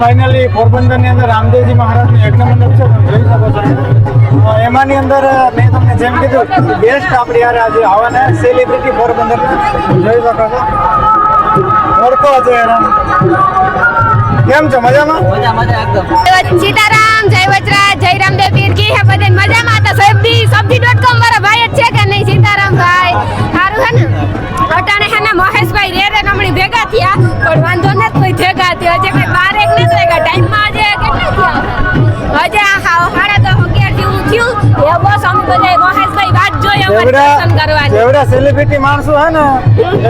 Finally પોરબંદરની અંદર રામદેવજી મહારાજનું યજ્ઞ મંડપ છે તમે જોઈ શકો છો. એમાંની અંદર મેં તમને જેમ કીધું બેસ્ટ આપણે યાર આજે આવવાના સેલિબ્રિટી પોરબંદર જોઈ શકો છો. ઓળખો છે કેમ છો મજામાં? મજા મજા સીતારામ જય વજરાજ જય રામદેવ પીર કી હે બધે મજામાં? તો સબજી સબજી ડોટ કોમ વાળા ભાઈ જ છે કે નહીં સીતારામ ભાઈ? સારું હે ને? અટાણે હે ને મહેશભાઈ રે રે નમણી ભેગા થયા પણ જેવડા જેવડા સેલિબ્રિટી માણસો હે ને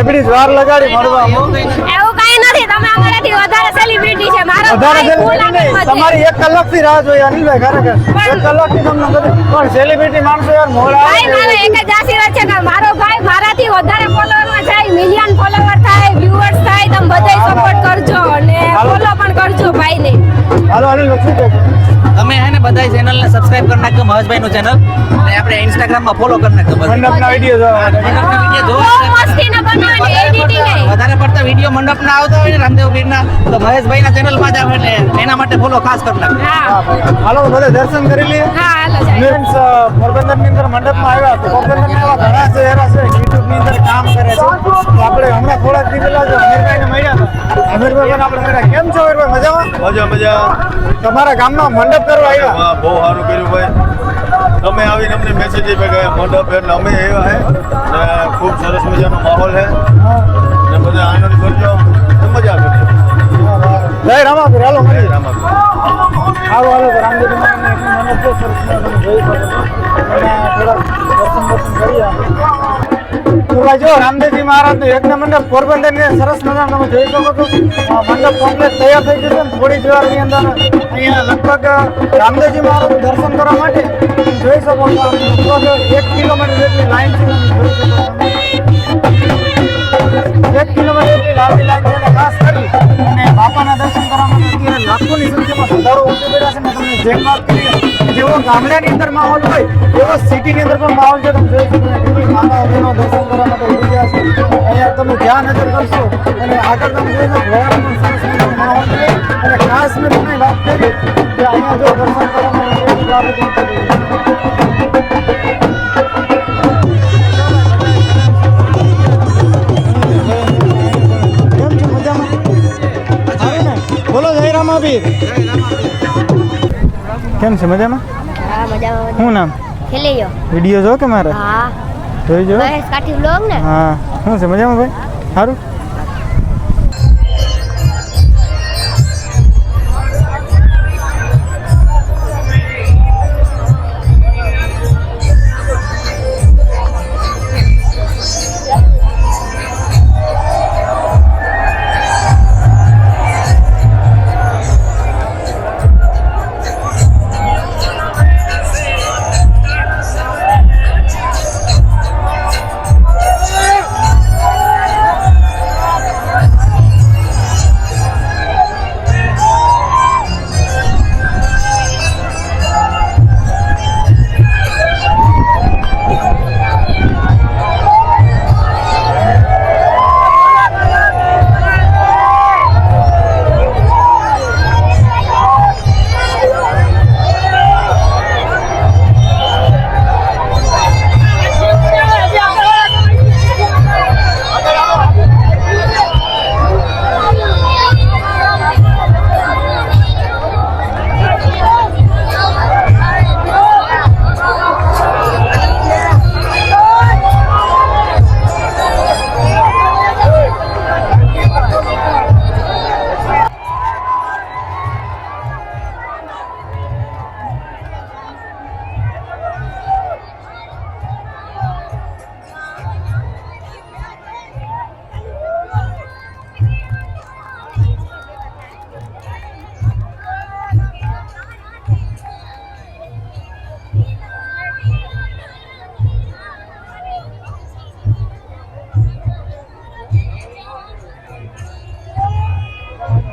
એબડી જ વાર લગાડી મળવા એવું કઈ નથી. તમે અમારાથી વધારે સેલિબ્રિટી છે. મારો વધારે સેલિબ્રિટી નહીં. તમારી એક કલાકથી રાહ જોઈએ અનિલભાઈ ખરેખર. એક કલાકથી તમને બધું પણ સેલિબ્રિટી માણસો યાર મોડા ભાઈ મારો એક જ આશીર્વાદ છે કે મારો ભાઈ મારાથી વધારે ફોલોવરમાં જાય મિલિયન ફોલોવર થાય વ્યુઅર્સ થાય તમે બધાય સપોર્ટ કરજો અને ફોલો પણ કરજો ભાઈને. હાલો અનિલ કહે છે? તમે હે ને બધા ચેનલ ને સબસ્ક્રાઇબ કરી નાખજો મહેશભાઈ નું ચેનલ અને આપણે ઇન્સ્ટાગ્રામમાં ફોલો કરી નાખજો મંડપ મંડપના વીડિયો વધારે પડતા વીડિયો મંડપ ના આવતા હોય ને રામદેવ પીર ના તો મહેશભાઈ ના ચેનલમાં જ આવે એટલે એના માટે ફોલો ખાસ કરી નાખજો. હાલો બધા દર્શન કરી લઈએ. હા હાલો જાય મીન્સ પોરબંદરની અંદર મંડપમાં આવ્યા તો પોરબંદરના એવા ઘણા ચહેરા છે યુટ્યુબની અંદર કામ કરે છે. તો આપણે હમણાં થોડાક દી અમીરભાઈ પણ આપણે મળ્યા કેમ છો અમીરભાઈ મજામાં? મજા મજા. તમારા ગામમાં મંડપ કરવા આવ્યા? હા બહુ સારું કર્યું ભાઈ. તમે આવીને અમને મેસેજ આપી ગયા મંડપ એટલે અમે આવ્યા હે. ને ખૂબ સરસ મજાનો માહોલ છે હા. ને બધા આનંદ કરજો. મજા કરજો. જય રામાપુર હાલો જય મળીએ. આવો હાલો સરસ જોઈ શકો છો. જો રામદેવજી મહારાજનું યજ્ઞ મંડપ, પોરબંદરની સરસ મજાનું તમે જોઈ શકો છો. મંડપ કોમ્પ્લેટ તૈયાર થઈ ગયું છે ને થોડી જ વારની અંદર. અહીંયા લગભગ રામદેવજી મહારાજનું દર્શન કરવા માટે જોઈ શકો છો. લગભગ એક કિલોમીટર જેટલી લાઈન છે જોઈ શકો છો. એક કિલોમીટર જેટલી લાંબી લાઈન છે ખાસ કરી અને બાપાના દર્શન કરવા માટે અત્યારે લાખોની સંખ્યામાં શ્રદ્ધાળુઓ ઉમટી છે મેં તમને જેમ વાત કરી જેવો ગામડાની અંદર માહોલ હોય, એવો સિટીની અંદર પણ માહોલ છે, તમે જોઈ શકો કેટલી માનવ બહેનો દર્શન કરવા માટે ઊભી રહ્યા છે. અહીંયા તમે જ્યાં નજર કરશો, અને આગળ તમે જોઈ શકો સરસ માહોલ છે. અને ખાસ મેં તમને વાત કરી કે અહીંયા જો દર્શન કરવા માટે બોલો જય કેમ છે મજામાં? હા મજામાં. શું નામ? ખેલી વિડિયો જો કે મારા? હા. જોઈ જો કાઠી વ્લોગ ને? હા. શું છે મજામાં ભાઈ? સારું?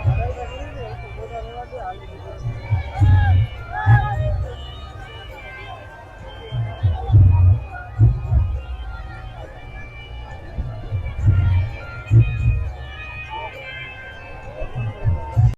છે